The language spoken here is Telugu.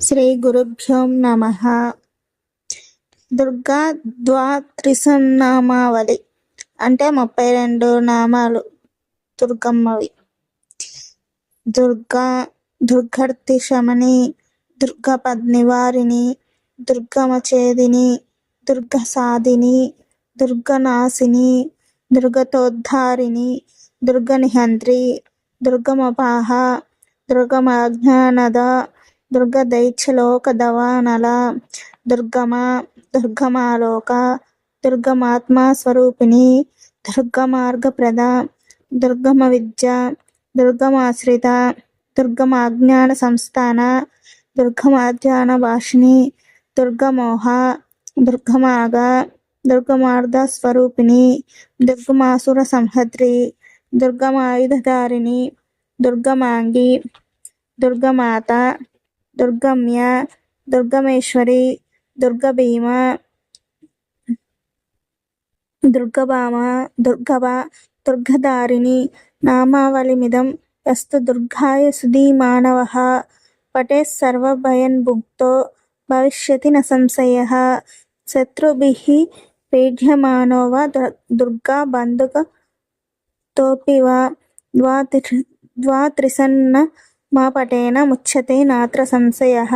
శ్రీ గురుభ్యో నమ దుర్గా ద్వాత్రిసన్నామావళి అంటే ముప్పై రెండు నామాలు దుర్గమ్మవి. దుర్గా దుర్గర్తి శమని దుర్గ పద్నివారిణి దుర్గమచేదిని దుర్గ సాధిని దుర్గనాశిని దుర్గతోద్ధారిణి దుర్గనిహంత్రి దుర్గమపాహ దుర్గమాజ్ఞానద దుర్గదైత్యలోకదవానల దుర్గమ దుర్గమాలోక దుర్గమాత్మా స్వరూపిణి దుర్గమార్గప్రద దుర్గమ విద్య దుర్గమాశ్రిత దుర్గమాజ్ఞాన సంస్థాన దుర్గమాధ్యాన భాషిణి దుర్గమోహ దుర్గమాగ దుర్గమార్ధ స్వరూపిణి దుర్గమాసుర సంహద్రి దుర్గమాయుధధారిణి దుర్గమాంగి దుర్గమాత దుర్గమ్య దుర్గమేశ్వరి దుర్గభీమ దుర్గభామ దుర్గభ దుర్గధారిణి నామావళిమిదం యస్తు దుర్గాయ సుధీమానవ పటే సర్వభయన్భుక్తో భవిష్యతి న సంశయ శత్రుభిः పీడ్యమానో వా దుర్గా బంధుకతోऽపి వా ద్వాత్రిసన్నమాపఠేన ముచ్యతే నాత్ర సంశయः